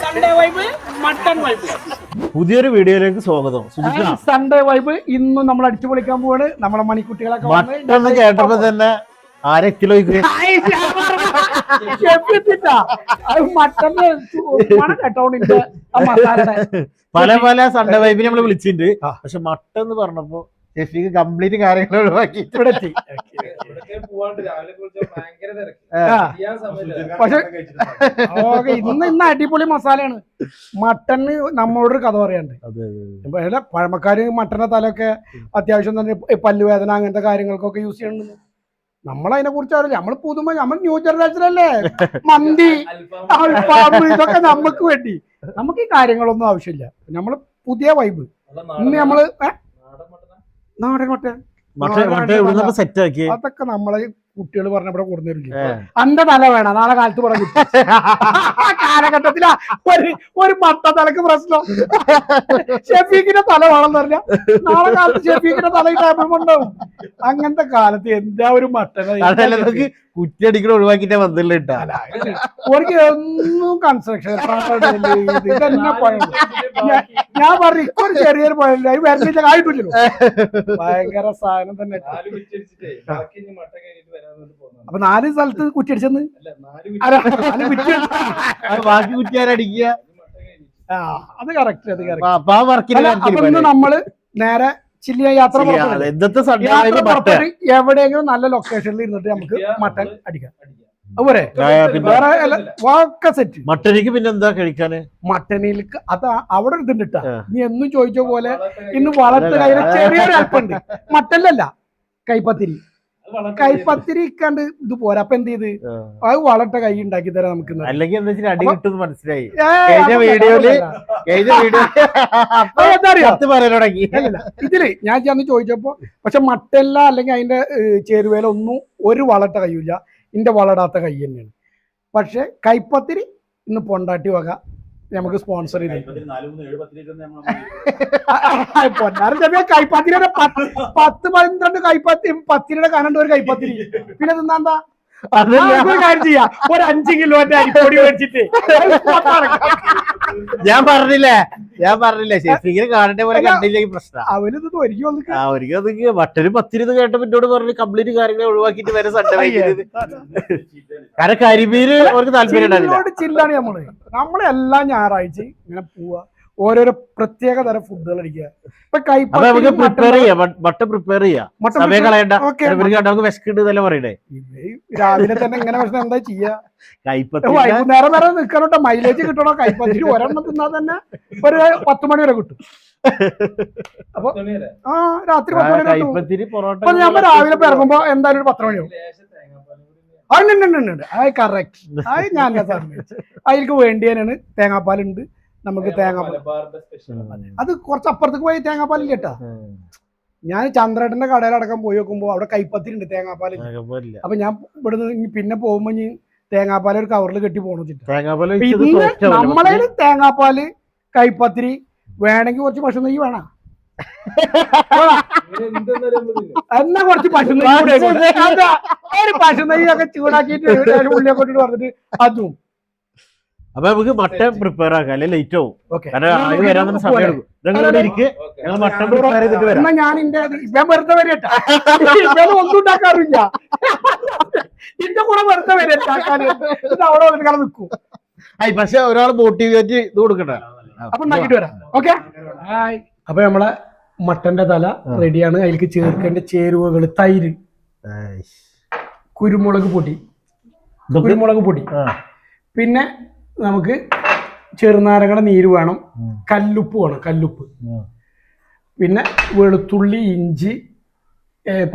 Sunday vibe mutton vibe പുതിയൊരു വീഡിയോയിലേക്ക് സ്വാഗതം. സൺഡേ വൈബ് ഇന്നും നമ്മൾ അടിച്ചു പൊളിക്കാൻ പോവാണ്. നമ്മളെ മണിക്കുട്ടികളൊക്കെ കേട്ടപ്പോ തന്നെ ആരെ കിലോ പല പല സൺഡേ വൈബിനെ നമ്മൾ വിളിച്ചിട്ടുണ്ട്. പക്ഷെ മട്ടൺ എന്ന് പറഞ്ഞപ്പോ ഷെഫിക്ക് കംപ്ലീറ്റ് കാര്യങ്ങൾ ഒഴിവാക്കി. ഇവിടെ എത്തി. പക്ഷെ ഓക്കെ ഇന്ന് ഇന്ന് അടിപൊളി മസാലയാണ്. മട്ടന് നമ്മളോടൊരു കഥ പറയാണ്ട് അതെ അതെ ഇപ്പൊ എല്ലാ പഴമക്കാര് മട്ടന്റെ തലയൊക്കെ അത്യാവശ്യം തന്നെ പല്ലുവേദന അങ്ങനത്തെ കാര്യങ്ങൾക്കൊക്കെ യൂസ് ചെയ്യണമെന്ന് നമ്മളതിനെ കുറിച്ച് അറിയില്ല. നമ്മൾ പുതുമ നമ്മൾ ന്യൂ ജനറേഷനല്ലേ? മന്തി അൽഫാം ഇതൊക്കെ നമുക്ക് വേണ്ടി. നമുക്ക് ഈ കാര്യങ്ങളൊന്നും ആവശ്യമില്ല. നമ്മൾ പുതിയ വൈബ് ഇന്ന് നമ്മൾ ഏ? നാടൻ ആക്കി അതൊക്കെ നമ്മളെ കുട്ടികൾ പറഞ്ഞ ഇവിടെ കൊടുന്നില്ല. അന്റെ തല വേണം നാളെ കാലത്ത് പറഞ്ഞു കാലഘട്ടത്തില ഒരു ഒരു മട്ട തലക്ക് പ്രശ്നം ഷെഫീഖിന്റെ തല വേണം പറഞ്ഞ നാളെ കാലത്ത് ഷെഫീഖിന്റെ തല ഉണ്ടാവും അങ്ങനത്തെ കാലത്ത് എന്താ ഒരു മട്ടന കുറ്റിയടിക്കണ ഒഴിവാക്കിട്ടേ വന്നില്ല ഓർക്ക് ഒന്നും കൺസ്ട്രക്ഷൻ ഞാൻ പറഞ്ഞു ഇപ്പൊ ഒരു ചെറിയൊരു അത് വരുന്നില്ല ആയിട്ടില്ലല്ലോ ഭയങ്കര സാധനം തന്നെ അപ്പൊ നാല് സ്ഥലത്ത് കുറ്റിയടിച്ചെന്ന് ബാക്കി കുറ്റിയാരടിക്കുക അത് കറക്റ്റ് അത് കറക്റ്റ് നമ്മൾ നേരെ ചില്ലിയ യാത്ര എവിടെയെങ്കിലും നല്ല ലൊക്കേഷനിൽ ഇരുന്നിട്ട് നമുക്ക് മട്ടൻ അടിക്കാം. അടിക്കാം. അതുപോലെ വേറെ വാക്ക സെറ്റ് മട്ടനിക്ക് പിന്നെ എന്താ കഴിക്കാന്? മട്ടനിലേക്ക് അത് അവിടെ ഒരു ഇതുണ്ട് നീ എന്നും ചോദിച്ച പോലെ ഇന്ന് വളർത്ത് കയ്യിൽ ചെറിയൊരു അല്പുണ്ട് മട്ടനിലല്ല കൈപ്പത്തിരി. കൈപ്പത്തിരി ഇക്കാണ്ട് ഇത് പോരാ. അപ്പൊ എന്ത് ചെയ്ത്? അത് വളട്ട കൈ ഉണ്ടാക്കി തരാം നമുക്ക്. അല്ലെങ്കിൽ എന്താ വെച്ചാൽ അടി കിട്ടും മനസ്സിലായി. ഏയ്, കഴിഞ്ഞ അതൊന്നും വീഡിയോയിൽ കഴിഞ്ഞ വീഡിയോ ഇതിൽ ഞാൻ ചെന്ന് ചോദിച്ചപ്പോ പക്ഷെ മട്ടല്ല അല്ലെങ്കിൽ അതിന്റെ ചേരുവേല ഒന്നും ഒരു വളട്ട കൈയില്ല. ഇന്റെ വളടാത്ത കൈ തന്നെയാണ്. പക്ഷെ കൈപ്പത്തിരി ഇന്ന് പൊണ്ടാട്ടി വക. നമുക്ക് സ്പോൺസർ ചെയ്ത്. പൊന്നാരം ചെറിയ കൈപ്പത്തിരിയുടെ പത്ത് പന്ത്രണ്ട് കൈപ്പത്തി പത്തിരിയുടെ കനണ്ട് ഒരു കൈപ്പത്തിരി. പിന്നെ തിന്നാന്താ കാര്യം ചെയ്യാം. ഒരു അഞ്ച് കിലോന്റെ അരിപ്പൊടി മേടിച്ചിട്ട് അത് spot ഞാൻ പറഞ്ഞില്ലേ? ഞാൻ പറഞ്ഞില്ലേ? ശരി കാണേണ്ട പോലെ. കണ്ടില്ലെങ്കിൽ പ്രശ്നം? അവനിത് ഒരുക്കി വന്നിട്ട്. പത്തിരുന്ന് കേട്ടപ്പോ എന്നോട് പറഞ്ഞു കംപ്ലീറ്റ് കാര്യങ്ങളെ ഒഴിവാക്കിട്ട് വരെ സണ്ട വൈകിയത് കാരണം കരിമീന് അവർക്ക് താല്പര്യം ചില്ലാണ് നമ്മൾ. നമ്മളെല്ലാം ഞായറാഴ്ച ഇങ്ങനെ പോവാ. ഓരോരോ പ്രത്യേക തരം ഫുഡുകൾ അടിക്കുക ഇപ്പൊ കൈപ്പത്തി പ്രിപ്പയർ ചെയ്യാം. പ്രിപ്പയർ ചെയ്യാം. സമയം കളയണ്ട. ഓക്കെ ഇവർക്ക് കണ്ടാ നമുക്ക് വിശക്കുണ്ട് എന്നല്ല പറയണേ രാവിലെ തന്നെ ഇങ്ങനെ പ്രശ്നം എന്താ ചെയ്യാ? കൈപ്പത്തി വൈകുന്നേരം വരെ നിൽക്കണോട്ടോ മൈലേജ് കിട്ടണോ? കൈപ്പത്തി ഒരെണ്ണം തിന്നാ തന്നെ ഒരു പത്ത് മണി വരെ കിട്ടും. അപ്പൊ പത്ത് മണി വരെ. ആ രാത്രി പത്ത് മണി വരെ ഞാൻ രാവിലെ ഇറങ്ങുമ്പോ എന്തായാലും ഒരു പത്ത് മണിയാവും അത് ഉണ്ട്, ഉണ്ട്, ഉണ്ട്. അത് കറക്റ്റ് അത് ഞാൻ അതിലേക്ക് തന്നെയാണ് തേങ്ങാപ്പാലുണ്ട്. നമുക്ക് തേങ്ങാപ്പാൽ. അത് കുറച്ച് അപ്പുറത്തേക്ക് പോയി തേങ്ങാപ്പാൽ ഇല്ല കേട്ടാ ഞാൻ ചന്ദ്രേട്ടന്റെ കടയിൽ കടയിലടക്കം പോയി നോക്കുമ്പോ അവിടെ കൈപ്പത്തിലുണ്ട് തേങ്ങാപ്പാൽ. തേങ്ങാപ്പാലില്ല. അപ്പൊ ഞാൻ ഇവിടുന്ന് പിന്നെ പോകുമ്പോ ഇനി തേങ്ങാപ്പാൽ ഒരു കവറിൽ കെട്ടി ആവില്ല. നമ്മളെ തേങ്ങാപ്പാൽ കൈപ്പത്തിരി വേണമെങ്കിൽ കുറച്ച് പശു നെയ്യ് വേണം. എന്നാ കുറച്ച് പശു നെയ്യ് ഒരു പശു നെയ്യൊക്കെ ചൂടാക്കിയിട്ട് ഉള്ളിയൊക്കെ പറഞ്ഞിട്ട് അതും. അപ്പൊ നമുക്ക് മട്ടൻ പ്രിപ്പയർ ആക്കാം അല്ലെ? ലേറ്റ് ആവും. കാരണം ആയി വരാൻ തന്നെ സമയം എടുക്കും. ഞങ്ങൾ ഇവിടെ ഇരിക്ക്? ഞങ്ങൾ മട്ടൻ പ്രിപ്പയർ ചെയ്തിട്ട് വരാം. ഞാൻ ഇന്റെ ഞാൻ വെറുതെ വരട്ടെ ഒന്നും ഉണ്ടാക്കാറില്ല. എന്റെ കൂടെ വെറുതെ വരട്ടെ അവിടെ വന്നിട്ട് നിൽക്കും ഐ പക്ഷെ ഒരാൾ മോട്ടിവേറ്റ് ഇത് കൊടുക്കട്ടെ? അപ്പൊ ഉണ്ടാക്കിട്ട് വരാം. ഓക്കെ അപ്പൊ നമ്മളെ മട്ടന്റെ തല റെഡിയാണ് അതിലേക്ക് ചേർക്കേണ്ട ചേരുവകൾ തൈര് കുരുമുളക് പൊടി. കുരുമുളക് പൊടി. പിന്നെ നമുക്ക് ചെറുനാരങ്ങയുടെ നീര് വേണം. കല്ലുപ്പ് വേണം കല്ലുപ്പ്. പിന്നെ വെളുത്തുള്ളി ഇഞ്ചി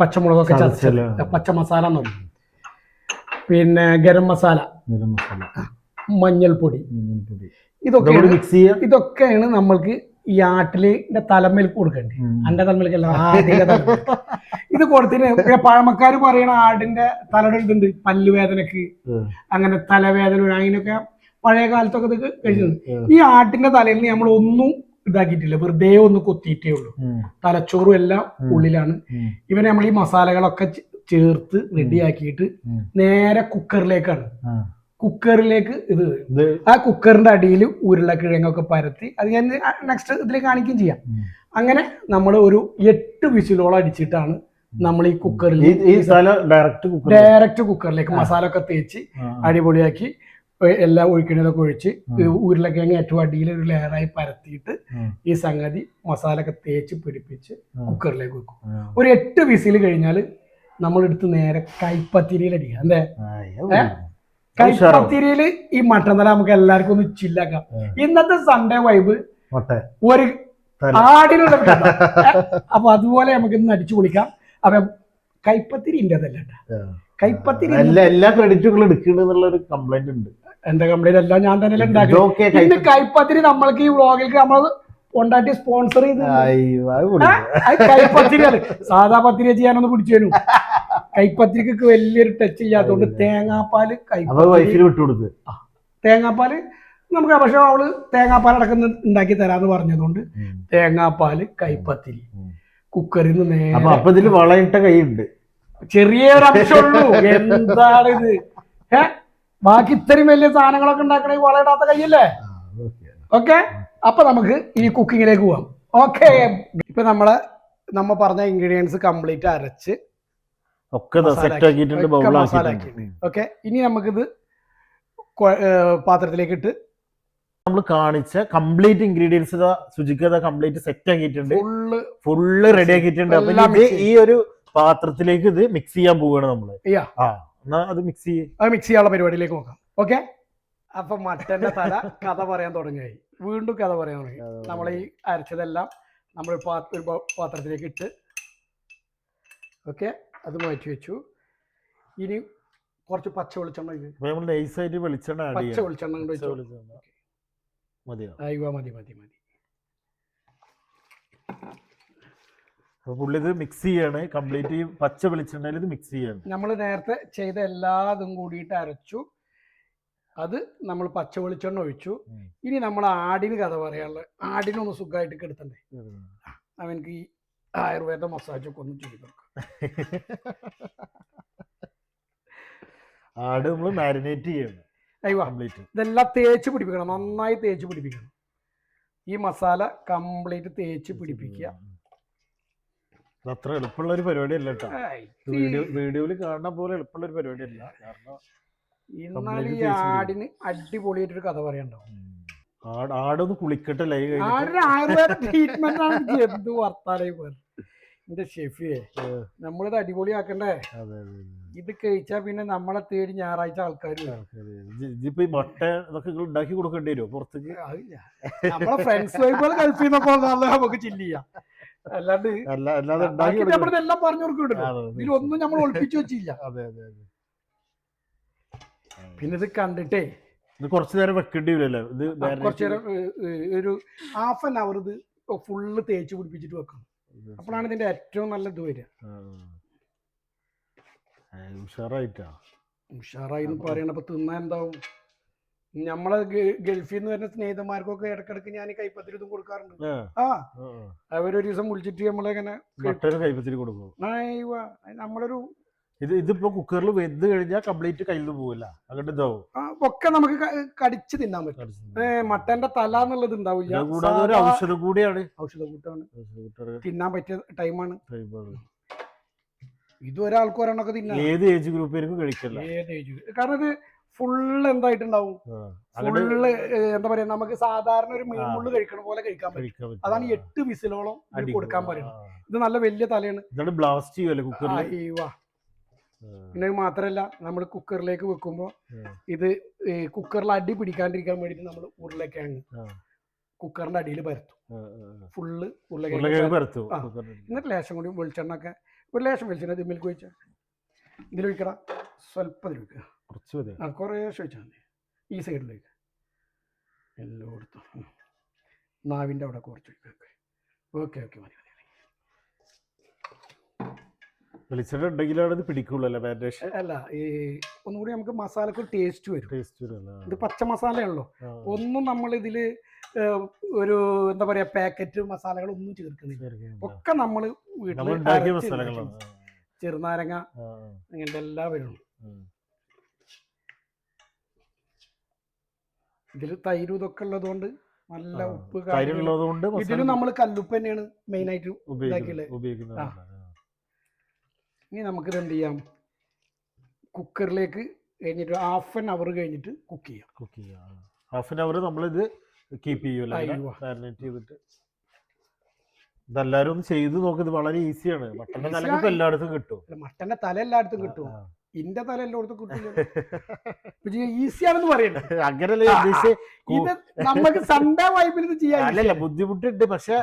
പച്ചമുളകൊക്കെ ചതച്ചത്. പച്ചമസാല പച്ച മസാല എന്ന് പറയും പിന്നെ ഗരം മസാല. ഗരം മസാല. മഞ്ഞൾപ്പൊടി. ഇതൊക്കെ മിക്സ് ചെയ്യാം. ഇതൊക്കെയാണ് നമ്മൾക്ക് ഈ ആട്ടിലിന്റെ തലമേൽ കൊടുക്കേണ്ടത്. എന്റെ അന്റെ തലമേൽക്കല്ല ആടിന്റെ തലമേൽ ഇത് കൊടുത്തിന് പിന്നെ പഴമക്കാർ പറയണ ആടിന്റെ തലയുടെ ഇതുണ്ട് പല്ലുവേദനക്ക്. അങ്ങനെ തലവേദന അങ്ങനെയൊക്കെ പഴയ കാലത്തൊക്കെ ഇത് കഴിച്ചത്. ഈ ആട്ടിന്റെ തലയിൽ നിന്ന് നമ്മൾ ഒന്നും ഇതാക്കിയിട്ടില്ല. വെറുതെ ഒന്ന് കൊത്തിയിട്ടേ ഉള്ളൂ. തലച്ചോറും എല്ലാം ഉള്ളിലാണ്. ഇവനെ നമ്മൾ ഈ മസാലകളൊക്കെ ചേർത്ത് റെഡിയാക്കിയിട്ട് നേരെ കുക്കറിലേക്കാണ്. കുക്കറിലേക്ക് ഇത് ആ കുക്കറിന്റെ അടിയിൽ ഉരുളക്കിഴങ്ങൊക്കെ പരത്തി അത് ഞാൻ നെക്സ്റ്റ് ഇതിൽ കാണിക്കുകയും ചെയ്യാം. അങ്ങനെ നമ്മൾ ഒരു എട്ട് വിസിലോളം അടിച്ചിട്ടാണ് നമ്മൾ ഈ കുക്കറിൽ ഡയറക്റ്റ് കുക്കറിലേക്ക്? മസാല ഒക്കെ തേച്ച് അടിപൊളിയാക്കി എല്ലാം ഒഴിക്കണതൊക്കെ ഒഴിച്ച് ഉരുളക്കിഴങ്ങ് ഏറ്റവും അടിയിൽ ഒരു ലെയറായി പരത്തിയിട്ട് ഈ സംഗതി മസാല ഒക്കെ തേച്ച് പിടിപ്പിച്ച് കുക്കറിലേക്ക് വെക്കും. ഒരു എട്ട് വിസിൽ കഴിഞ്ഞാൽ നമ്മളെടുത്ത് നേരെ കൈപ്പത്തിരിയിൽ അടിക്കുക. എന്തേ? കൈപ്പത്തിരിയിൽ ഈ മട്ടൻ തല നമുക്ക് എല്ലാവർക്കും ഒന്ന് ചില്ലാക്കാം. ഇന്നത്തെ സൺഡേ വൈബ് ഒരു. ആടിനുള്ള അപ്പൊ അതുപോലെ നമുക്ക് ഇന്ന് അടിച്ചു പൊളിക്കാം. അപ്പൊ കൈപ്പത്തിരി ഇന്റെതല്ല കൈപ്പത്തിരി എല്ലാ എല്ലാ ക്രെഡിറ്റുകളും എടുക്കുന്നുള്ള ഒരു കംപ്ലൈന്റ് ഉണ്ട്. എന്റെ കംപ്ലൈന്റ് എല്ലാം ഞാൻ തന്നെ ഉണ്ടാക്കി കൈപ്പത്തിരി നമ്മൾക്ക് ഈ വ്ളോഗിലേക്ക് നമ്മൾ കൊണ്ടാട്ടി സ്പോൺസർ ചെയ്ത്. കൈപ്പത്തിരിയാണ് സാധാ പത്തിരി ചെയ്യാനൊന്ന് പിടിച്ചു തരും. കൈപ്പത്തിരിക്ക് വലിയൊരു ടച്ച് ഇല്ലാത്തതുകൊണ്ട് തേങ്ങാപ്പാൽ കൈപ്പത്തിരി തേങ്ങാപ്പാൽ നമുക്ക് പക്ഷെ അവൾ തേങ്ങാപ്പാൽ അടക്കം ഉണ്ടാക്കി തരാന്ന് പറഞ്ഞതുകൊണ്ട് തേങ്ങാപ്പാൽ കൈപ്പത്തിരി കുക്കറിൽ നിന്ന് അപ്പൊ ഇതിൽ വളയിട്ട കൈയുണ്ട് ചെറിയൊരു അംശമുള്ളൂ എന്താണ് ഇത് ഏ? ബാക്കി ഇത്രയും വലിയ സാധനങ്ങളൊക്കെ ഉണ്ടാക്കണേ വളയിടാത്ത കയ്യല്ലേ? ഓക്കെ അപ്പൊ നമുക്ക് ഈ കുക്കിങ്ങിലേക്ക് പോവാം. ഓക്കെ ഇപ്പൊ നമ്മളെ നമ്മ പറഞ്ഞ ഇൻഗ്രീഡിയൻസ് കംപ്ലീറ്റ് അരച്ച് ഒക്കെ മസാല സെറ്റ് ആക്കിയിട്ടുണ്ട് ഓക്കെ ഇനി നമുക്കിത് പാത്രത്തിലേക്ക് ഇട്ട് നമ്മൾ കാണിച്ച കംപ്ലീറ്റ് ഇൻഗ്രീഡിയൻസ് ശുചിക്കത കംപ്ലീറ്റ് സെറ്റ് ആക്കിയിട്ടുണ്ട്. ഫുള്ള് ഫുള്ള് റെഡി ആക്കിയിട്ടുണ്ട്. അപ്പൊ ഈ ഒരു പാത്രത്തിലേക്ക് ഇത് മിക്സ് ചെയ്യാൻ പോവുകയാണ് നമ്മൾ. ആ. അത് മിക്സ് ചെയ്യും. അത് മിക്സ് ചെയ്യാനുള്ള പരിപാടിയിലേക്ക് നോക്കാം. ഓക്കെ അപ്പൊ മട്ടന്റെ തല കഥ പറയാൻ തുടങ്ങിയായി വീണ്ടും കഥ പറയാൻ തുടങ്ങി. നമ്മൾ ഈ അരച്ചതെല്ലാം നമ്മൾ ഒരു പാത്രത്തിലേക്ക് ഇട്ട്. ഓക്കെ അത് മാറ്റി വെച്ചു. ഇനി കുറച്ച് പച്ച വെളിച്ചെണ്ണ ഇത്. അപ്പൊ നമ്മൾ നൈസ് ആയിട്ട് വെളിച്ചെണ്ണ ആഡ് പച്ച വെളിച്ചെണ്ണ. കൊണ്ട് വെച്ചു അയ്യോ മതി മതി മതി. അപ്പൊ പുള്ളി ഇത് മിക്സ് ചെയ്യാണ്. കംപ്ലീറ്റ് ഈ പച്ച വെളിച്ചെണ്ണയിൽ ഇത് മിക്സ് ചെയ്യാണ്. നമ്മൾ നേരത്തെ ചെയ്ത എല്ലാ ഇതും കൂടിയിട്ട് അരച്ചു. അത് നമ്മൾ പച്ച വെളിച്ചെണ്ണ ഒഴിച്ചു. ഇനി നമ്മൾ ആടിന് കഥ പറയാനുള്ള ആടിനൊന്ന് സുഖമായിട്ട് കെടുത്തണ്ടേ? അവനക്ക് ഈ ആയുർവേദ മസാജ് ഒക്കെ ഒന്ന് ചെയ്ത് ആട് നമ്മൾ മാരിനേറ്റ് ചെയ്യണം. അയ്യോ കംപ്ലീറ്റ് ഇതെല്ലാം തേച്ച് പിടിപ്പിക്കണം. നന്നായി തേച്ച് പിടിപ്പിക്കണം. ഈ മസാല കംപ്ലീറ്റ് തേച്ച് പിടിപ്പിക്കുക. ഇത് അത്ര എളുപ്പമുള്ള ഒരു പരിപാടി അല്ല കേട്ടോ വീഡിയോ വീഡിയോയിൽ കാണുന്ന പോലെ എളുപ്പമുള്ള ഒരു പരിപാടി അല്ല കാരണം എന്നാൽ ഈ ആടിന് അടിപൊളിയായിട്ടൊരു കഥ പറയാനുണ്ടോ ആട് ആടൊന്ന് കുളിക്കട്ടെ ലൈ ആടിന് ആയുർവേദ ട്രീറ്റ്മെന്റ് ആണ് എന്ത് വർത്താനായി പോയത് എന്റെ ഷെഫിയെ നമ്മളിത് അടിപൊളിയാക്കണ്ടേ? ഇത് കഴിച്ചാ പിന്നെ നമ്മളെ തേടി ഞായറാഴ്ച ആൾക്കാർ ഇതിപ്പോ ഈ മുട്ട ഇതൊക്കെ നിങ്ങൾ ഉണ്ടാക്കി കൊടുക്കേണ്ടി വരുമോ പുറത്തേക്ക്? നമ്മളെ ഫ്രണ്ട്സ് വൈബുകൾ ഗൾഫിൽ നിന്നൊക്കെ നമുക്ക് ചില്ല് ചെയ്യാം. അല്ലാണ്ട് അല്ല അല്ലാതെ കൊടുക്കണം. നമ്മളിതെല്ലാം പറഞ്ഞു കൊടുക്കുന്നുണ്ടല്ലോ. ഇതിലൊന്നും നമ്മൾ ഒളിപ്പിച്ചു വെച്ചില്ല. അതെ അതെ അതെ. പിന്നെ ഇത് കണ്ടിട്ടേ ഇത് കുറച്ചു നേരം വെക്കേണ്ടി വരുമല്ലോ? ഇത് കുറച്ചു നേരം ഒരു ഹാഫ് ആൻ അവർ ഇത് ഫുള്ള് തേച്ച് പിടിപ്പിച്ചിട്ട് വെക്കണം അപ്പോഴാണ് ഇതിന്റെ ഏറ്റവും നല്ല ഇത് വരിക. ഉഷാറായിട്ടാ. ഉഷാറായി പറയണപ്പോ തിന്നാൻ എന്താവും? നമ്മളെ ഗൾഫിൽ നിന്ന് വരുന്ന സ്നേഹിതന്മാർക്കൊക്കെ ഇടക്കിടക്ക് ഞാൻ കൈപ്പത്തിരി ഇതും കൊടുക്കാറുണ്ട്. ആ. അവരൊരു ദിവസം വിളിച്ചിട്ട് നമ്മളെങ്ങനെ മട്ടന് കൈപ്പത്തിരി കൊടുക്കും. "നായിവ, നമ്മളൊരു ഇത് ഇതിപ്പോ കുക്കറിൽ വെന്ത് കഴിഞ്ഞാൽ കംപ്ലീറ്റ് കയ്യിൽ നിന്ന് പോവില്ല അങ്ങോട്ട് ഇതാവും. ഒക്കെ നമുക്ക് കടിച്ചു തിന്നാൻ പറ്റും. മട്ടന്റെ തല എന്നുള്ളത് ഉണ്ടാവില്ല. കൂടാതെ ഒരു ഔഷധം കൂടിയാണ്. ഔഷധ കൂട്ടാണ്. തിന്നാൻ പറ്റിയ ടൈമാണ് ആണ്. ഇത് ഒരാൾക്ക് ഒരെണ്ണൊക്കെ തിന്നാം ഏത് ഏജ് ഗ്രൂപ്പ് കഴിക്കില്ല ഏത് ഏജ് കാരണം ഇത് ഫുള്ള് എന്തായിട്ടുണ്ടാവും? ഫുള്ള് എന്താ പറയാ നമുക്ക് സാധാരണ ഒരു മീൻമുള്ള് കഴിക്കണ പോലെ കഴിക്കാൻ പറ്റും. അതാണ് എട്ട് വിസിലോളം കൊടുക്കാൻ പറയുന്നത്. ഇത് നല്ല വലിയ തലയാണ്. ബ്ലാസ്റ്റ് ചെയ്യുമല്ലേ പിന്നെ മാത്രല്ല നമ്മൾ കുക്കറിലേക്ക് വെക്കുമ്പോൾ ഇത് കുക്കറിൽ അടി പിടിക്കാണ്ടിരിക്കാൻ വേണ്ടിട്ട് നമ്മൾ ഉരുളക്കിഴങ്ങ് കുക്കറിന്റെ അടിയിൽ പരത്തും. ഫുള്ള് ഉരുളക്കിഴങ്ങ് പരത്തും. എന്നിട്ട് ലേശം കൂടി വെളിച്ചെണ്ണ ഒക്കെ ഒരു ലേശം വെളിച്ചെണ്ണ ഇതിമ്മിൽ കുഴിച്ച ഇതിൽ ഒഴിക്കട സ്വല്പം ഇതിൽ ഒഴിക്കുക കുറച്ച് മതി. ആ കുറേ ഒഴിച്ചാൽ മതി. ഈ സൈഡിലേക്ക്. എല്ലായിടത്തും. നാവിന്റെ അവിടെ കുറച്ച് ഓക്കെ ഓക്കെ മതി മതി. വെളിച്ചെണ്ണ പിടിക്കുള്ളൂ അല്ലേ മാരിനേഷൻ? അല്ല ഈ ഒന്നുകൂടി നമുക്ക് മസാലക്ക് ടേസ്റ്റ് വരും. ടേസ്റ്റ് ഇത് പച്ച മസാലയാണല്ലോ. ഒന്നും നമ്മൾ ഇതിൽ ഒരു എന്താ പറയാ പാക്കറ്റ് മസാലകൾ ഒന്നും ചേർക്കുന്നില്ല. ഒക്കെ നമ്മൾ വീട്ടിൽ. ചെറുനാരങ്ങ അങ്ങനത്തെ എല്ലാ വരും. ഇതിൽ തൈരും ഇതൊക്കെ ഉള്ളതുകൊണ്ട് നല്ല ഉപ്പ് കാര്യമുള്ളതുകൊണ്ട് ഇതിന് ഇതിലും നമ്മൾ കല്ലുപ്പ് തന്നെയാണ് മെയിൻ ആയിട്ട് ഉപയോഗിക്കുന്നത് ഇനി നമുക്കിത് എന്ത് ചെയ്യാം? കുക്കറിലേക്ക് കഴിഞ്ഞിട്ട് ഹാഫ് ആൻ അവർ കഴിഞ്ഞിട്ട് കുക്ക് ചെയ്യാം. കുക്ക് ചെയ്യാം ഹാഫ് ആൻ അവർ നമ്മളിത് കീപ്പ് ചെയ്യുമല്ലോ അയ്യോ. മാരിനേറ്റ് ചെയ്തിട്ട്. ഇതെല്ലാരും ഒന്ന് ചെയ്ത് നോക്കുന്നത് വളരെ ഈസിയാണ് മട്ടന്റെ തല എല്ലായിടത്തും കിട്ടും. മട്ടന്റെ തല എല്ലായിടത്തും കിട്ടും. ഇന്റെ തല എല്ലായിടത്തും കിട്ടില്ല ഈസിയാണെന്ന് പറയണ്ട അങ്ങനല്ലേ ഇത് നമുക്ക് സൺഡേ വൈബിൽ ഇത് ചെയ്യാൻ അല്ലല്ല ബുദ്ധിമുട്ടുണ്ട് പക്ഷെ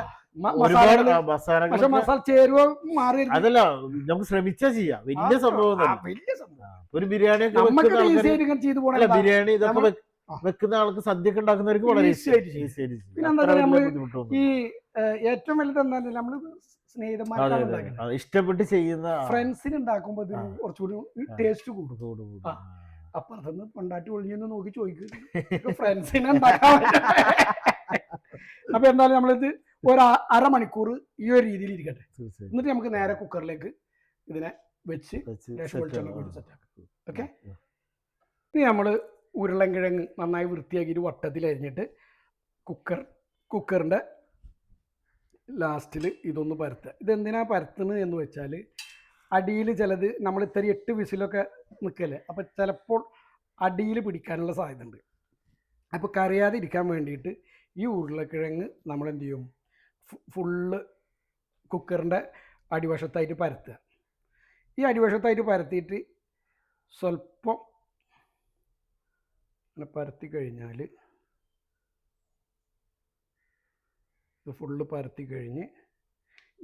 പക്ഷെ മസാല ചേരുവ മാറി അതല്ല നമുക്ക് ശ്രമിച്ചാ ചെയ്യാം. വലിയ സംഭവം വലിയ സംഭവം. ഒരു ബിരിയാണി ഈസി ബിരിയാണി ഇതൊക്കെ വെക്കുന്ന ആൾക്ക് സദ്യ ഒക്കെ ഉണ്ടാക്കുന്നവർക്ക് വളരെ ഈസി ആയിട്ട് ഈസി പിന്നെ എന്താ പറയാ, നമ്മൾ ഈ ഏറ്റവും വലുത് എന്താ നമ്മൾ അതെ ഇഷ്ടപ്പെട്ട് ചെയ്യുന്ന ഫ്രണ്ട്സിന് ഉണ്ടാക്കുമ്പോൾ കുറച്ചുകൂടി ടേസ്റ്റ് കൂടും. അപ്പൊ അതൊന്ന് കൊണ്ടാട്ടി ഒളിഞ്ഞെന്ന് നോക്കി ചോദിക്കും. ഫ്രണ്ട്സിനെ ഉണ്ടാക്കാൻ. അപ്പൊ എന്തായാലും നമ്മളിത് ഒരു അരമണിക്കൂർ ഈ ഒരു രീതിയിൽ ഇരിക്കട്ടെ. എന്നിട്ട് നമുക്ക് നേരെ കുക്കറിലേക്ക് ഇതിനെ വെച്ച് ഓക്കെ ഇനി വെളിച്ചെണ്ണ ഓക്കേ? നമ്മൾ ഉരുളൻകിഴങ്ങ് നന്നായി വൃത്തിയാക്കിയിട്ട് വട്ടത്തിൽ അരിഞ്ഞിട്ട് കുക്കർ കുക്കറിന്റെ ലാസ്റ്റിൽ ഇതൊന്ന് പരത്തുക. ഇതെന്തിനാ പരത്തുന്നത് എന്ന് വെച്ചാൽ അടിയിൽ ചിലത് നമ്മൾ ഇത്തരം എട്ട് വിസിലൊക്കെ നിൽക്കല്ലേ അപ്പോൾ ചിലപ്പോൾ അടിയിൽ പിടിക്കാനുള്ള സാധ്യത ഉണ്ട് അപ്പോൾ കറിയാതെ ഇരിക്കാൻ വേണ്ടിയിട്ട് ഈ ഉരുളക്കിഴങ്ങ് നമ്മൾ എന്ത് ചെയ്യും ഫുള്ള് കുക്കറിന്റെ അടിവശത്തായിട്ട് പരത്തുക. ഈ അടിവശത്തായിട്ട് പരത്തിയിട്ട് സ്വല്പം പരത്തി കഴിഞ്ഞാൽ ഫുള്ള് പരത്തി കഴിഞ്ഞ്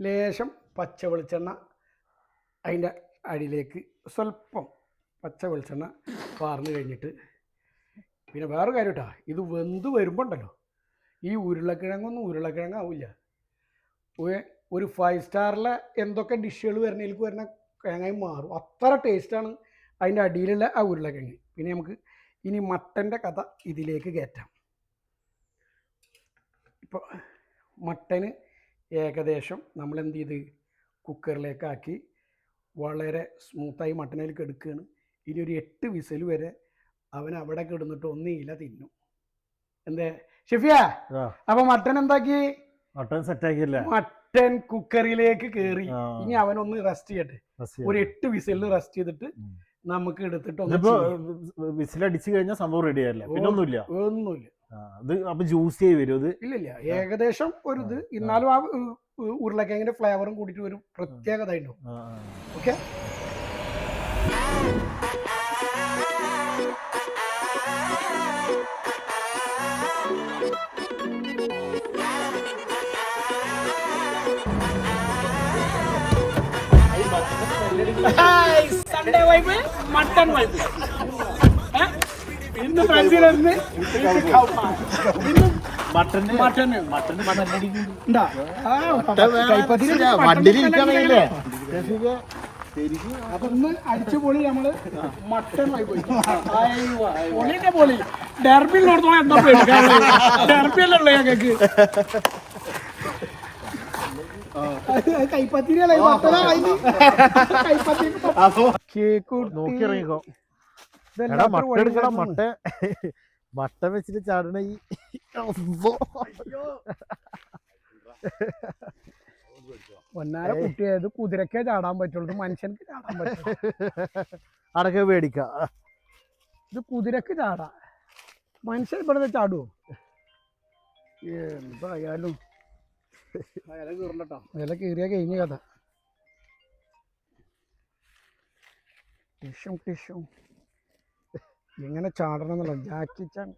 ലേശം പച്ച വെളിച്ചെണ്ണ അതിന്റെ അടിയിലേക്ക് സ്വല്പം പച്ച വെളിച്ചെണ്ണ പാർന്ന് കഴിഞ്ഞിട്ട് പിന്നെ വേറെ കാര്യം കേട്ടോ ഇത് വെന്ത് വരുമ്പോൾ ഉണ്ടല്ലോ ഈ ഉരുളക്കിഴങ്ങൊന്നും ഉരുളക്കിഴങ്ങാവില്ല. ഒരു ഫൈവ് സ്റ്റാറിലെ എന്തൊക്കെ ഡിഷുകൾ വരുന്നതിലേക്ക് വരുന്ന കിഴങ്ങായി മാറും. അത്ര ടേസ്റ്റാണ് അതിന്റെ അടിയിലുള്ള ആ ഉരുളക്കിഴങ്ങ്. പിന്നെ നമുക്ക് ഇനി മട്ടന്റെ കഥ ഇതിലേക്ക് കയറ്റാം ഇപ്പോൾ മട്ടന് ഏകദേശം നമ്മൾ എന്ത് ചെയ്ത് കുക്കറിലേക്കാക്കി വളരെ സ്മൂത്തായി മട്ടനിലേക്ക് എടുക്കുകയാണ് ഇനി ഒരു എട്ട് വിസൽ വരെ അവൻ അവിടെ കിടന്നിട്ട് ഒന്നുമില്ല തിന്നും. എന്തേ? ഷെഫിയ. അപ്പൊ മട്ടൻ എന്താക്കി? Mutton set ആക്കിയില്ല? മട്ടൻ കുക്കറിലേക്ക് കയറി ഇനി അവനൊന്ന് റെസ്റ്റ് ചെയ്യട്ടെ. ഒരു. എട്ട് വിസലിൽ റെസ്റ്റ് ചെയ്തിട്ട് നമുക്ക് എടുത്തിട്ട് ഒന്ന്. വിസിലടിച്ചു കഴിഞ്ഞാൽ സംഭവം റെഡി ആയില്ല? പിന്നെ ഒന്നുമില്ല ഒന്നുമില്ല. അത് അപ്പൊ ജ്യൂസി ആയി വരും അത്. ഇല്ലില്ല ഏകദേശം ഒരു ഇത്. എന്നാലും ആ ഉരുളക്കിഴങ്ങിന്റെ ഫ്ലേവറും കൂടിയിട്ട് ഒരു പ്രത്യേകത ഉണ്ടാവും. Okay Sunday vibe mutton vibe കൈപ്പത്തിരി mutton വണ്ടിയിലിരിക്കാൻ കഴിയില്ലേ അപ്പൊ ഇന്ന് അടിച്ചു പൊളി നമ്മൾ മട്ടൻ വൈബ് പൊളിന്റെ പൊളി. ഡെർബിലോടത്തോളം എന്താ പേടിക്കാനുള്ളത്? ഡെർബിയല്ലേ ഞങ്ങൾക്ക് കൈപ്പത്തിരി അല്ല മട്ടനാ കൈപ്പത്തിരി കേക്ക് നോക്കി ഇറങ്ങിക്കോ എടാ മട്ട മട്ട. മട്ട വെച്ചിട്ട് ചാടണ ഈ ഒന്നാര കുട്ടിയത് കുതിരക്കേ ചാടാൻ പറ്റുള്ളൂ. മനുഷ്യനക്ക് ചാടാൻ പറ്റും അടക്ക പേടിക്ക. ഇത് കുതിരക്ക് ചാടാ. മനുഷ്യൻ ഇവിടെ ചാടുവോ? എന്തായാലും വില കീറിയ കഴിഞ്ഞ കഥ. ടിഷും ടിഷും എങ്ങനെ ചാടണം എന്നുള്ള ജാക്കി ചാൻ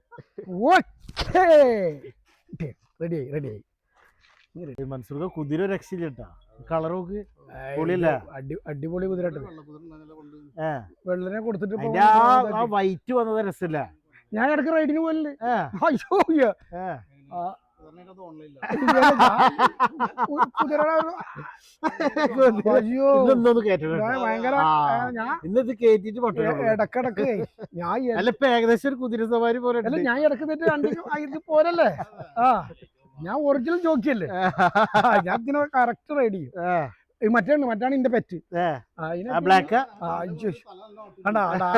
റെഡിയായി ആയി മനസ്സൂർക്ക് കുതിര രക്ഷയില്ലട്ടാ. കളർ നോക്ക്. അടിപൊളി കുതിര വെള്ളനെ കൊടുത്തിട്ട് വൈറ്റ് വന്നത് രസമില്ല. ഞാൻ ഇടയ്ക്ക് റൈഡിന് പോലല്ലേ അയ്യോ ഇന്നത് കേറ്റിട്ട് ഇടക്കിടക്ക് ഞാൻ എ- അല്ല ഇപ്പൊ ഏകദേശം ഒരു കുതിര സവാരി പോലെ അല്ല ഞാൻ ഇടയ്ക്ക് തെറ്റ് രണ്ട് ഇത് പോരല്ലേ? ആ ഞാൻ ഒറിജിനൽ ജോക്കിയല്ലേ ഞാൻ ഇതിനെ കറക്റ്റ് റൈഡ് ചെയ്യും. മറ്റേ മറ്റാണ് ഇന്റെ പെറ്റ് ആ. ബ്ലാക്ക് അയ്യോ. കണ്ടാ, കണ്ടാ,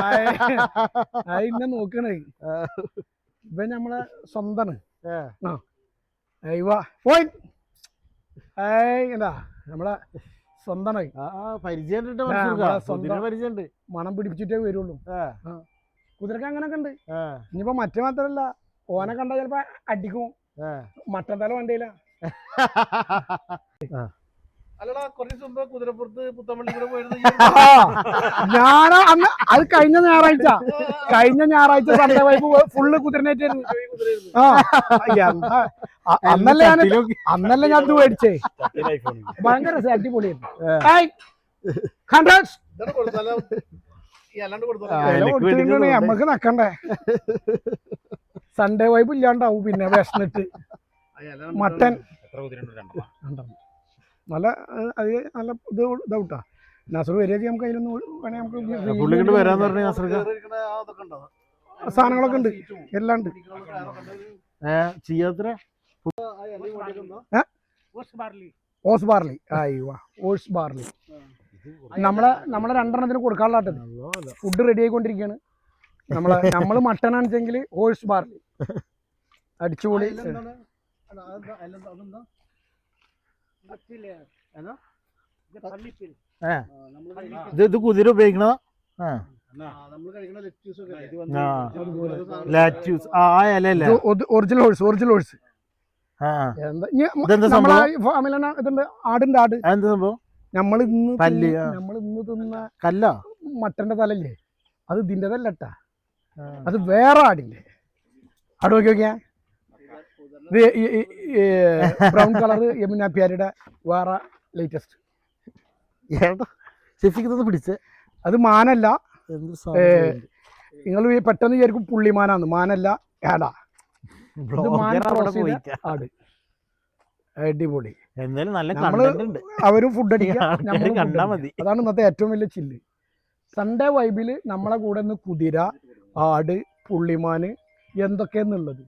ഇന്നെ നോക്കണേ. ഇവ നമ്മളെ സ്വന്തമാണ്. ആ. ഏയ് എന്താ? നമ്മളെ. സ്വന്തം- പരിചയമുണ്ട് മണം പിടിപ്പിച്ചിട്ടേ വരുള്ളൂ. കുതിരക്ക് അങ്ങനൊക്കെ ഉണ്ട്. ഇനിയിപ്പോ മറ്റേ മാത്രല്ല. ഓനെ കണ്ടാൽ ചിലപ്പോ അടിക്കും. ആ. മട്ടൻ തല വണ്ടിയില്ല ഞാൻ അന്ന് അത് കഴിഞ്ഞ ഞായറാഴ്ച. കഴിഞ്ഞ ഞായറാഴ്ച സൺഡേ വൈബ് ഫുള്ള് കുതിരനേറ്റായിരുന്നു ആ. അന്നല്ലേ ഞാൻ അന്നല്ല അന്നല്ലേ ഞാൻ ഇത് മേടിച്ചേ. ഭയങ്കര അടിപൊളിയായിരുന്നു. നമ്മക്ക് നക്കണ്ടേ? സൺഡേ വൈബ് ഇല്ലാണ്ടാവും പിന്നെ വിഷന്നിട്ട് മട്ടൻ. നല്ല അത് നല്ല ഇത് ഇതാവട്ടാ. നസറു വരികയൊക്കെ നമുക്ക് അതിലൊന്ന് വേണമെങ്കിൽ നമുക്ക് വരാന്ന് പറഞ്ഞ നസർക്ക സാധനങ്ങളൊക്കെ ഉണ്ട്. എല്ലാം ഉണ്ട്. ചെയ്യാത്ര ഓസ് ബാർലി. ആയിവാ ഓസ് ബാർലി. നമ്മളെ നമ്മളെ രണ്ടെണ്ണത്തിന് കൊടുക്കാനുള്ള ഫുഡ് റെഡി ആയിക്കൊണ്ടിരിക്കുകയാണ് നമ്മളെ നമ്മൾ മട്ടൺ ആണെച്ചെങ്കിൽ ഹോഴ്സ് ബാർലി. അടിച്ചുപൊളി. ഇത് ഇത് കുതിര ഉപയോഗിക്കണോ? ആ. ലെറ്റ്യൂസ് ഇല അല്ലേ ഒറിജിനൽ ഹോഴ്സ് ഒറിജിനൽ ഹോഴ്സ് ആ എന്താ ഇതെന്താ നമ്മളെ സംഭവം? ഫാമിലി ഇതുണ്ട്. ആടുണ്ട് ആട്. എന്താ സംഭവം? നമ്മൾ ഇന്ന് നമ്മൾ ഇന്ന് തിന്ന കല്ല? മട്ടന്റെ തലല്ലേ? അത് ഇതിന്റെതല്ലട്ടാ അത് വേറെ ആടില്ലേ? ആട് നോക്കി നോക്കിയാ ബ്രൗൺ കളർ യമുന പ്യാരിയുടെ വേറെ ലേറ്റസ്റ്റ് ഷെഫിക്ക് പിടിച്ചേ. അത് മാനല്ല. നിങ്ങൾ പെട്ടെന്ന് വിചാരിക്കും പുള്ളിമാനാന്ന് മാനല്ല ഏടാ. ഇത് ആട്. അടിപൊളി. എന്തായാലും നല്ല അവരും ഫുഡ് നമ്മളും കണ്ടാ മതി. അതാണ് ഇന്നത്തെ ഏറ്റവും വലിയ ചില്ല് സൺഡേ വൈബിൽ നമ്മളെ കൂടെ കുതിര ആട് പുള്ളിമാന് എന്തൊക്കെയെന്നുള്ളത്.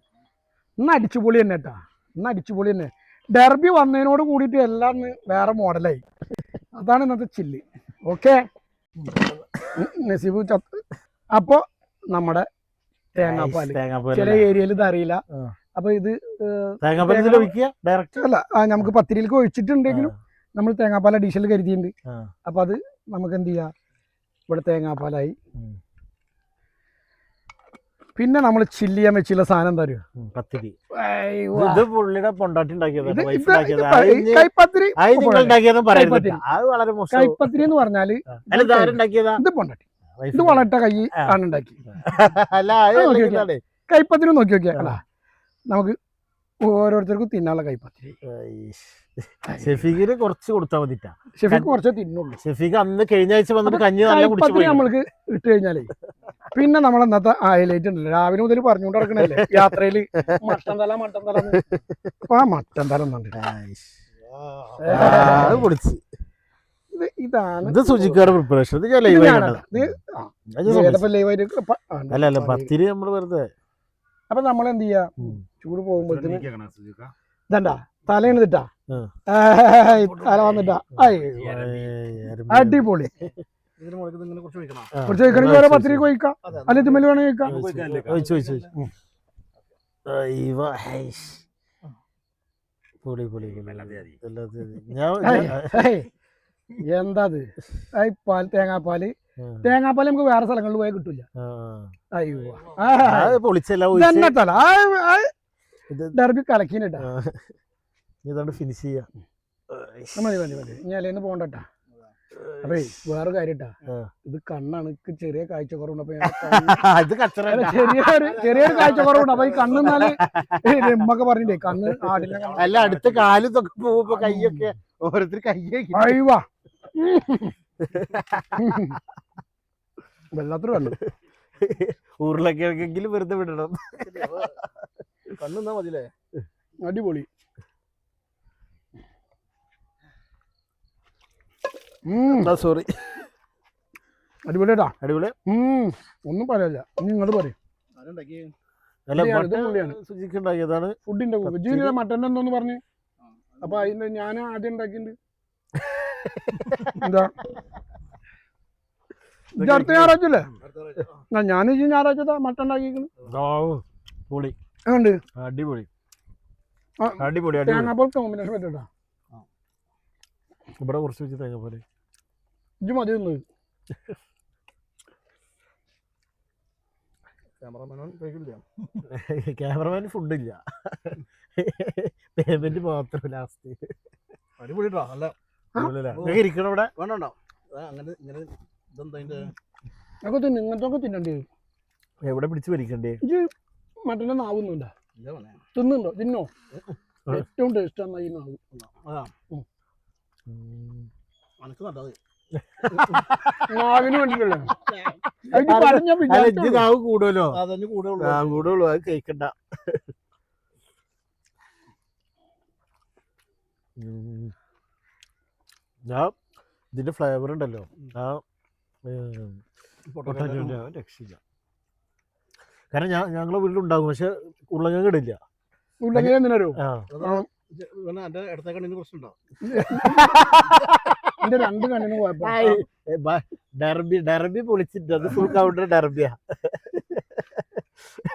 ഇന്ന് അടിച്ചുപൊളി തന്നെ കേട്ടാ ഇന്ന് അടിച്ചുപൊളി തന്നെ ഡെർബി വന്നതിനോട് കൂടിയിട്ട് എല്ലാം വേറെ മോഡലായി അതാണ് ഇന്നത്തെ ചില്ല്. ഓക്കെ നസീബ് ചത്ത്. അപ്പൊ നമ്മുടെ തേങ്ങാപ്പാൽ. ചില ഏരിയയിൽ ഇത് അറിയില്ല. അപ്പൊ ഇത് ഡയറക്റ്റ് അല്ല നമുക്ക് പത്തിരിയിലേക്ക് ഒഴിച്ചിട്ടുണ്ടെങ്കിലും നമ്മൾ തേങ്ങാപ്പാൽ അഡീഷണൽ കരുതിയിട്ടുണ്ട്. അപ്പൊ അത് നമുക്ക് എന്ത് ചെയ്യാം? ഇവിടെ തേങ്ങാപ്പാലായി. പിന്നെ നമ്മൾ ചില്ല് ചെയ്യാൻ വെച്ചില്ല സാധനം തരും പത്തിരി. ഇത് പുള്ളിയുടെ പൊണ്ടാട്ടി കൈപ്പത്തിരി എന്ന് പറഞ്ഞാൽ ഇത് പൊണ്ടാട്ടി. ഇത് വളട്ട കൈ ആണ് ഉണ്ടാക്കി. കൈപ്പത്തിരി നോക്കി നോക്കിയാ. നമുക്ക് ഓരോരുത്തർക്കും തിന്നാനുള്ള കൈപ്പത്തിരി. ഷെഫീഖിന് കുറച്ച് കൊടുത്താൽ മതിട്ടാ. ഷെഫീഖ് കുറച്ചേ തിന്നുള്ളൂ. ഷെഫീഖ് അന്ന് കഴിഞ്ഞ ആഴ്ച വന്നിട്ട് കഞ്ഞി നല്ല കുടിച്ചു നമ്മൾക്ക് ഇട്ട് കഴിഞ്ഞാലേ പിന്നെ നമ്മൾ ഇന്നത്തെ ഹൈലൈറ്റ് ഉണ്ടല്ലോ രാവിലെ മുതൽ പറഞ്ഞുകൊണ്ട് നടക്കണല്ലേ യാത്രയിൽ മട്ടൻ തല മട്ടൻ തല അപ്പൊ ആ മട്ടൻ തല ഇതാണ് ഇത് പ്രിപ്പറേഷൻ ഇത് ഞാൻ ലൈവ് അല്ല അല്ല പത്തിരി നമ്മൾ വെറുതെ. അപ്പൊ നമ്മൾ എന്ത് ചെയ്യാ. ചൂട് പോകുമ്പോഴത്തേക്ക് ഇതണ്ടാ? തലേന്ന് തിട്ടാ തല വന്നിട്ടാ. അടിപൊളി. കുറച്ച് ഒഴിക്കണം. കുറച്ച് കഴിക്കണമെങ്കിൽ ഓരോ പത്തിരി കഴിക്കാം അതെ അല്ല ഇതുമ്മൽ വേണമെങ്കിൽ ഒഴിച്ച്. പൊളി എന്താ പാൽ തേങ്ങാപ്പാൽ. തേങ്ങാപ്പാൽ നമുക്ക് വേറെ സ്ഥലങ്ങളിൽ പോയാൽ കിട്ടില്ല അയ്യോ. പൊളിച്ചല്ല ഡർബി കലക്കീനിട്ടാ ആ. ഇതാണ്ട് ഫിനിഷ് ചെയ്യാം. മതി മതി മതി. ഞാൻ അല്ലേന്ന് പോകണ്ടട്ടാ. അപ്പേ വേറെ കാര്യട്ടാ. ഇത് കണ്ണാണ് എനിക്ക് ചെറിയ കാഴ്ച കുറവുണ്ട് അപ്പൊ ഇത് ചെറിയൊരു ചെറിയൊരു കാഴ്ച കുറവുണ്ട് അപ്പൊ ഈ കണ്ണ് എന്നാൽ എമ്മൊക്കെ പറഞ്ഞിട്ടേ കണ്ണ് ആടില്ല അല്ല അടുത്ത കാലത്തൊക്കെ പോകുമ്പോ കൈയൊക്കെ ഓരോരുത്തർ കൈയൊക്കെ അയ്യവാ വല്ലാത്തൊരു കണ്ണ്. ഉരുളക്കിഴക്കെങ്കിലും വെറുതെ വിടണം. കണ്ണുന്നാ മതിലേ അടിപൊളി. സോറി അടിപൊളിയാട്ടാ അടിപൊളി. ഒന്നും പറയല്ല. നിങ്ങൾ ഇങ്ങോട്ട് പറയും. സുജിക്ക് ഉണ്ടാക്കിയതാണ് ഫുഡിന്റെ പത്തിരി. മട്ടൻ എന്തോന്ന് പറഞ്ഞു? അപ്പൊ അതിന്റെ ഞാൻ ആദ്യം ഉണ്ടാക്കിയിട്ടുണ്ട് എന്താ? ഇത് അടുത്ത ഞായറാഴ്ച അല്ലേ. ഞാൻ ഈ ഞായറാഴ്ച മട്ടൻ ഉണ്ടാക്കിയിരിക്കുന്നു അടിപൊളി. അടിപൊളി അടിപൊളി. തേങ്ങാപ്പാൽ കോമ്പിനേഷൻ പറ്റൂട്ടാ? ഇവിടെ കുറച്ച് വെച്ച് തേങ്ങ ഇജ്ജ് മതി തിന്നത് ക്യാമറമാൻ ഫുഡില്ല പേയ്മെന്റ് മാത്രം ലാസ്റ്റ് അടിപൊളിട്ടാ നല്ല ഇരിക്കണം ഇവിടെ? വേണ്ടോ അങ്ങനെ ഇങ്ങനെ ഇതെന്താ ഞങ്ങൾക്ക് തിന്നു ഇങ്ങനത്തെ ഒക്കെ തിന്നണ്ടേ? എവിടെ പിടിച്ച് വലിക്കണ്ടേ? ഇജ്ജ് മറ്റേ നാവുന്നുണ്ടോ ഇതാ. തിന്നുണ്ടോ? തിന്നോ? ഏറ്റവും ടേസ്റ്റ് ആണ് ഈ നാവ്. അതാ. അനക്ക് നല്ലത്. നാവ് കൂടുമല്ലോ അതന്നെ കൂടുള്ളൂ. അത് കഴിക്കണ്ട. ഞാൻ ഇതിന്റെ ഫ്ലേവർ ഉണ്ടല്ലോ. ആ രക്ഷയില്ല കാരണം ഞാൻ ഞങ്ങളെ വീട്ടിലുണ്ടാകും പക്ഷെ ഉരുളക്കിഴങ്ങ് ഇടില്ല. ഉണ്ടെങ്കിൽ എന്തിനോ ആ. എന്റെ കണ്ണിന് രണ്ട് കണ്ണിനും ഡെർബി ഡെർബി പൊളിച്ചിട്ട് അത് ഫുൾ കൗണ്ടർ ഡെർബിയാ.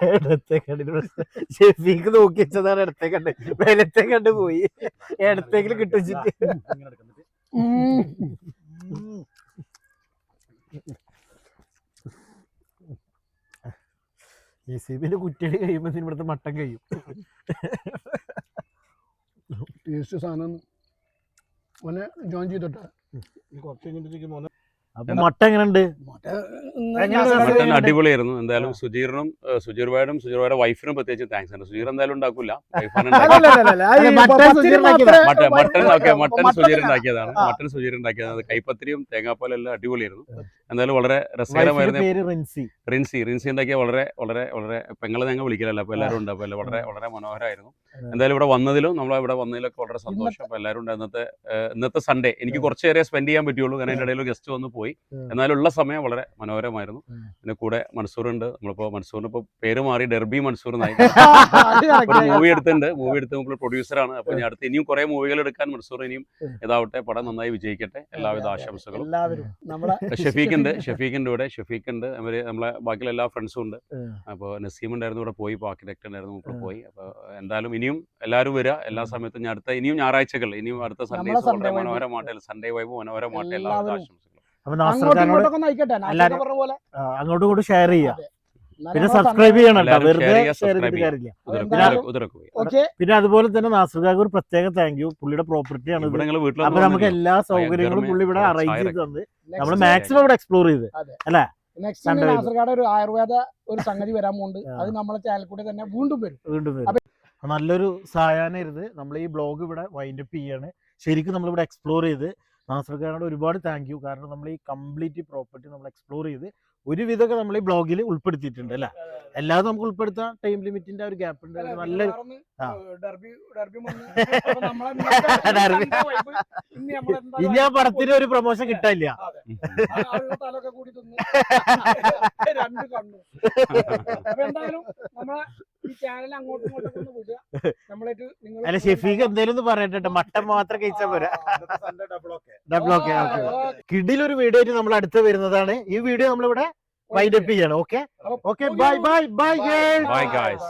ഇടത്തെ ഷെഫീക്ക് നോക്കി വെച്ചതാണ് ഇടത്തെ കണ്ട് മേലത്തെ കണ്ട് പോയി. ഇടത്തേക്ക് കിട്ടിച്ചിട്ട് ഉം. ഈ സിബിന്റെ കുറ്റിയടി കഴിയുമ്പോ ഇവിടുത്തെ മട്ടൻ കഴിയും. ടേസ്റ്റ് സാധനം ഓനെ ജോയിൻ ചെയ്തോട്ടെ. കുറച്ച് കഴിഞ്ഞിട്ട് മോനെ അപ്പൊ മട്ടൻ എങ്ങനെയുണ്ട്? മട്ടൻ അടിപൊളിയായിരുന്നു. എന്തായാലും സുജീറിനും സുജീർ ഭായിയും സുജീർ വൈഫിനും പ്രത്യേകിച്ച് താങ്ക്സ് ഉണ്ട്. സുജീർ എന്തായാലും ഉണ്ടാക്കൂല. Mutton. Mutton mutton okay mutton Sujeer ഉണ്ടാക്കിയതാണ്. മട്ടൻ സുജീർ ഉണ്ടാക്കിയതാണ് കൈപ്പത്തിരിയും തേങ്ങാപ്പാലും എല്ലാം അടിപൊളിയായിരുന്നു. എന്തായാലും വളരെ രസകരമായിരുന്നു. റിൻസി. റിൻസി. ഉണ്ടാക്കിയ വളരെ വളരെ വളരെ പെങ്ങളെ ഞങ്ങൾ വിളിക്കലല്ല? അപ്പൊ എല്ലാവരും ഉണ്ട്. അപ്പൊ വളരെ വളരെ മനോഹരമായിരുന്നു എന്തായാലും ഇവിടെ വന്നതിലും നമ്മൾ ഇവിടെ വന്നതിലൊക്കെ വളരെ സന്തോഷം. അപ്പൊ എല്ലാവരും ഉണ്ട്. ഇന്നത്തെ ഇന്നത്തെ സൺഡേ എനിക്ക് കുറച്ചേരെ സ്പെൻഡ് ചെയ്യാൻ പറ്റുള്ളൂ. കാരണം എന്റെ ഇടയിൽ ഗസ്റ്റ് വന്ന് പോയി. ഉം. എന്നാലുള്ള സമയം വളരെ മനോഹരമായിരുന്നു. പിന്നെ കൂടെ മൻസൂർ ഉണ്ട് നമ്മളിപ്പോ മൻസൂറിന് ഇപ്പൊ പേര് മാറി ഡെർബി മൻസൂർ എന്നായി ഒരു മൂവി എടുത്തിട്ടുണ്ട്. മൂവി എടുത്ത് നമ്മൾ പ്രൊഡ്യൂസറാണ് അപ്പൊ ഞാൻ അടുത്ത് ഇനിയും കുറെ മൂവികൾ എടുക്കാൻ മൻസൂർ ഇനിയും. ഇതാവട്ടെ പടം നന്നായി വിജയിക്കട്ടെ. എല്ലാവിധ. ആശംസകളും. എല്ലാവരും. നമ്മളെ ഷഫീഖ് ഉണ്ട് ഷഫീഖിന്റെ കൂടെ ഷഫീഖ് ഉണ്ട് അവർ നമ്മളെ ബാക്കിയുള്ള എല്ലാ ഫ്രണ്ട്സും ഉണ്ട്. അപ്പൊ അപ്പോൾ നസീം ഉണ്ടായിരുന്നു ഇവിടെ പോയി. ഇപ്പോൾ ആർക്കിടെക്ട് ഉണ്ടായിരുന്നു. ഇപ്പോൾ പോയി. അപ്പോൾ എന്തായാലും ഇനിയും എല്ലാവരും വരിക എല്ലാ സമയത്തും ഞാൻ അടുത്ത ഇനിയും ഞായറാഴ്ചകൾ. ഇനിയും അടുത്ത സൺഡേസ് വളരെ vibe. സൺഡേ വൈബ് മനോഹരമാട്ടെ എല്ലാവരും. നാസർ അങ്ങോട്ടും ഇങ്ങോട്ടും ഷെയർ ചെയ്യാം പിന്നെ സബ്സ്ക്രൈബ് ചെയ്യണം കേട്ടോ വെറുതെ ഷെയർ ചെയ്തിട്ട് കാര്യമില്ല. പിന്നെ അതുപോലെ തന്നെ നാസർഗാക്ക് ഒരു പ്രത്യേക താങ്ക് യു പുള്ളിയുടെ പ്രോപ്പർട്ടി ആണ് അപ്പൊ നമുക്ക് എല്ലാ സൗകര്യങ്ങളും പുള്ളി ഇവിടെ അറേഞ്ച് ചെയ്ത് ഇറക്കി. തന്ന്. നമ്മൾ മാക്സിമം ഇവിടെ എക്സ്പ്ലോർ ചെയ്ത്. Next Sunday vibe. ഒരു ആയുർവേദ ഒരു സംഗതി വരാൻ പോകുന്നുണ്ട് അത് നമ്മളെ ചാനൽ കൂടെ തന്നെ വീണ്ടും വരും. വീണ്ടും വരും. നല്ലൊരു സായാഹ്നമായിരുന്നു നമ്മൾ ഈ ബ്ലോഗ് ഇവിടെ വൈൻഡപ്പ് ചെയ്യാണ്. ശരിക്കും നമ്മളിവിടെ എക്സ്പ്ലോർ ചെയ്ത് നാസർ ഒരുപാട് താങ്ക് യു കാരണം നമ്മൾ ഈ കംപ്ലീറ്റ് പ്രോപ്പർട്ടി നമ്മൾ എക്സ്പ്ലോർ ചെയ്ത് ഒരുവിധമൊക്കെ നമ്മൾ ഈ ബ്ലോഗിൽ ഉൾപ്പെടുത്തിയിട്ടുണ്ട് അല്ലേ? എല്ലാതും നമുക്ക് ഉൾപ്പെടുത്താൻ ടൈം ലിമിറ്റിന്റെ ഒരു ഗ്യാപ്പ് ഉണ്ട്. നല്ല ഇനി ആ പടത്തിന് ഒരു പ്രൊമോഷൻ കിട്ടാനില്ല. അതെ. ആ കൂടി തിന്ന്. രണ്ട് കണ്ണു. അപ്പൊ എന്തായാലും നമ്മളെ അല്ല ഷെഫീഖ് എന്തേലും ഒന്ന് പറയട്ടെ മട്ടൻ മാത്രം കഴിച്ചാൽ പോരാ. ഡബിൾ ഓക്കെ കിഡിലൊരു വീഡിയോ ആയിട്ട് നമ്മൾ അടുത്ത് വരുന്നതാണ്. ഈ വീഡിയോ നമ്മളിവിടെ വൈൻഡപ്പ് ചെയ്യണം okay okay bye bye bye bye guys.